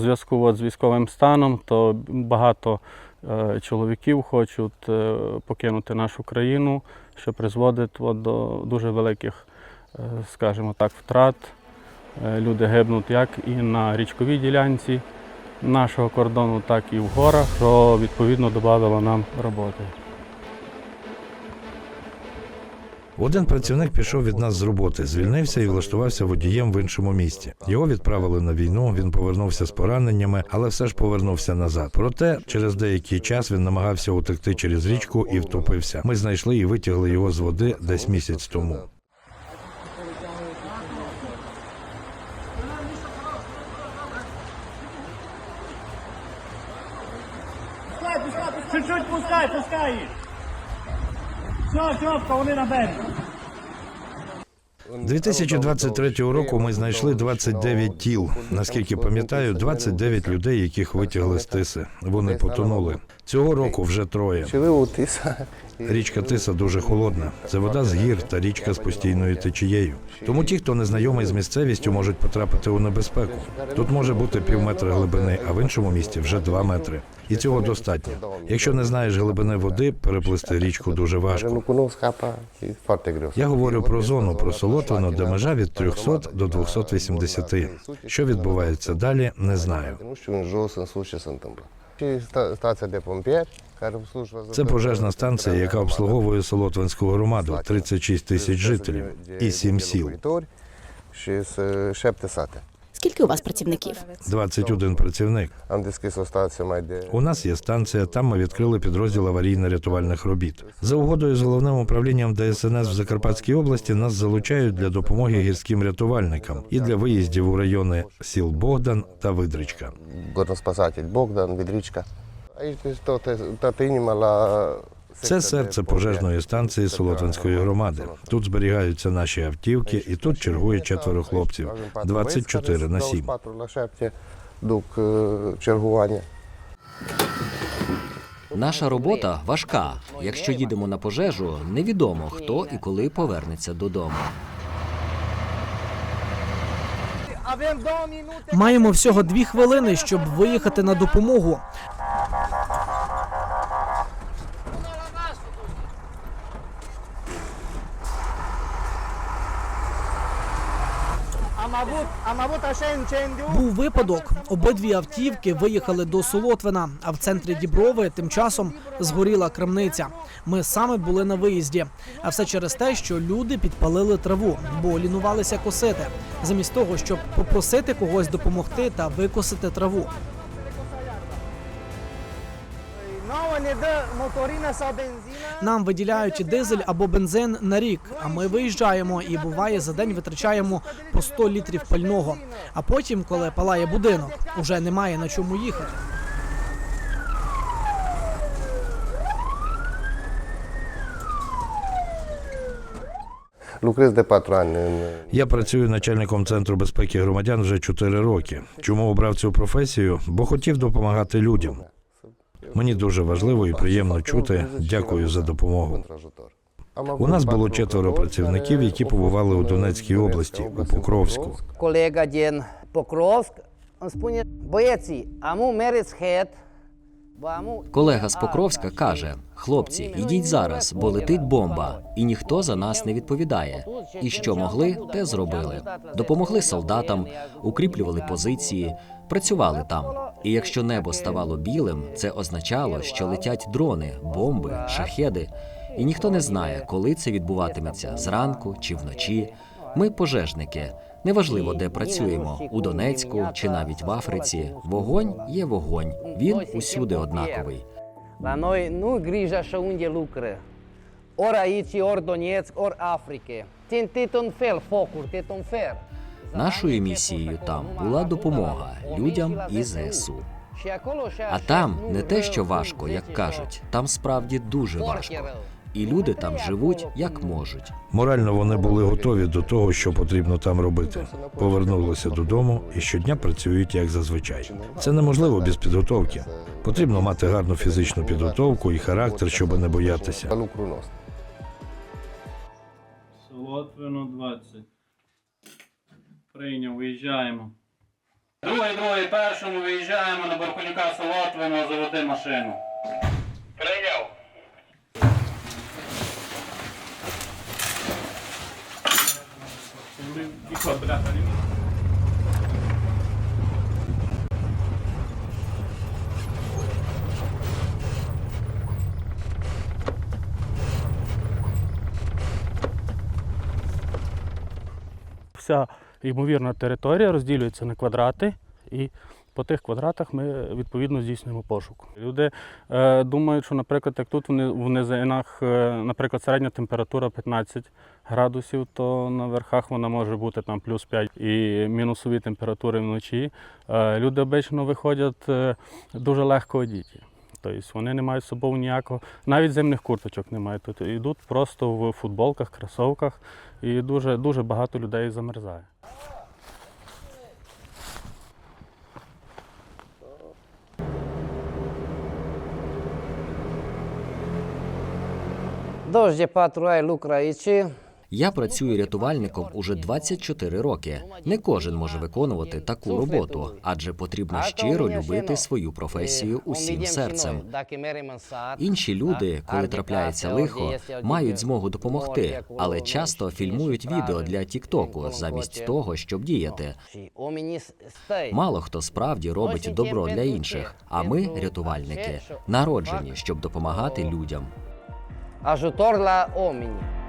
зв'язку з військовим станом, то багато е, чоловіків хочуть е, покинути нашу країну, що призводить до дуже великих, е, скажімо так, втрат. Люди гибнуть як і на річковій ділянці нашого кордону, так і в горах, що відповідно додавало нам роботи. Один працівник пішов від нас з роботи, звільнився і влаштувався водієм в іншому місті. Його відправили на війну. Він повернувся з пораненнями, але все ж повернувся назад. Проте через деякий час він намагався утекти через річку і втопився. Ми знайшли і витягли його з води десь місяць тому. Чуть-чуть пускай, пускай їх. Все, чітко, вони на березі. 2023 року ми знайшли 29 тіл. Наскільки пам'ятаю, 29 людей, яких витягли з тиси. Вони потонули. Цього року вже троє. У тиса? Річка Тиса дуже холодна. Це вода з гір та річка з постійною течією. Тому ті, хто не знайомий з місцевістю, можуть потрапити у небезпеку. Тут може бути пів метра глибини, а в іншому місті вже два метри. І цього достатньо. Якщо не знаєш глибини води, переплисти річку дуже важко. Я говорю про зону, про Солотвино, де межа від 300 до 280. Що відбувається далі, не знаю. Nu стація де slujbează Це пожежна станція, яка обслуговує Солотвинську громаду, 36 тисяч жителів і 7 сіл. Скільки у вас працівників? 21 працівник. У нас є станція. Там ми відкрили підрозділ аварійно-рятувальних робіт. За угодою з головним управлінням ДСНС в Закарпатській області нас залучають для допомоги гірським рятувальникам і для виїздів у райони сіл Богдан та Видричка. горноспасатель Богдан, Відрічка. Це серце пожежної станції Солотвинської громади. Тут зберігаються наші автівки, і тут чергує четверо хлопців 24 на 7. 4 на 7 дук чергування. Наша робота важка. Якщо їдемо на пожежу, невідомо хто і коли повернеться додому. Маємо всього дві хвилини, щоб виїхати на допомогу. Був випадок. Обидві автівки виїхали до Солотвина, а в центрі Діброви тим часом згоріла крамниця. Ми саме були на виїзді. А все через те, що люди підпалили траву, бо лінувалися косити, замість того, щоб попросити когось допомогти та викосити траву. Ne dă motorină sau benzină. Нам виділяють дизель або бензин на рік. А ми виїжджаємо і буває за день витрачаємо по 100 літрів пального. А потім, коли палає будинок, уже немає на чому їхати. Lucrez de patru ani în Я працюю начальником центру безпеки громадян вже 4 роки. Чому обрав цю професію? Бо хотів допомагати людям. Мені дуже важливо і приємно чути. Дякую за допомогу. У нас було четверо працівників, які побували у Донецькій області, у Покровську. Колега din Покровськ спуні боєці, аму мерець amu... Колега з Покровська каже: хлопці, ідіть зараз, бо летить бомба, і ніхто за нас не відповідає. І що могли, те зробили. Допомогли солдатам, укріплювали позиції, працювали там. І якщо небо ставало білим, це означало, що летять дрони, бомби, шахеди. І ніхто не знає, коли це відбуватиметься зранку чи вночі. Ми пожежники. Неважливо, де працюємо у Донецьку чи навіть в Африці. Вогонь є вогонь. Він усюди однаковий. Ori aici, ori Donetsk, ori Africă. Țintit un fel, focuri, tit un fel. Нашою місією там була допомога людям і ЗСУ. А там не те, що важко, як кажуть, там справді дуже важко. І люди там живуть як можуть. Морально вони були готові до того, що потрібно там робити. Повернулися додому і щодня працюють як зазвичай. Це неможливо без підготовки. Потрібно мати гарну фізичну підготовку і характер, щоб не боятися. Солотвино 20. Прийняв, виїжджаємо. Другий, другий, першому виїжджаємо на Баркунюка Солотвино, заводи машину. Прийняв. Вся ймовірна територія розділюється на квадрати, і по тих квадратах ми відповідно здійснюємо пошук. Люди е, думають, що, наприклад, як тут в низинах, е, наприклад, середня температура 15 градусів, то на верхах вона може бути там плюс 5 і мінусові температури вночі. Е, люди обично виходять е, дуже легко одіті. Тобто вони не мають з собою ніякого, навіть зимних курточок не мають. Тут йдуть просто в футболках, кросовках, і дуже, дуже багато людей замерзає. I lukra. Я працюю рятувальником уже 24 роки. Не кожен може виконувати таку роботу, адже потрібно щиро любити свою професію усім серцем. Інші люди, коли трапляється лихо, мають змогу допомогти, але часто фільмують відео для Тіктоку замість того, щоб діяти. Мало хто справді робить добро для інших. А ми, рятувальники, народжені, щоб допомагати людям. Ajutor la omini.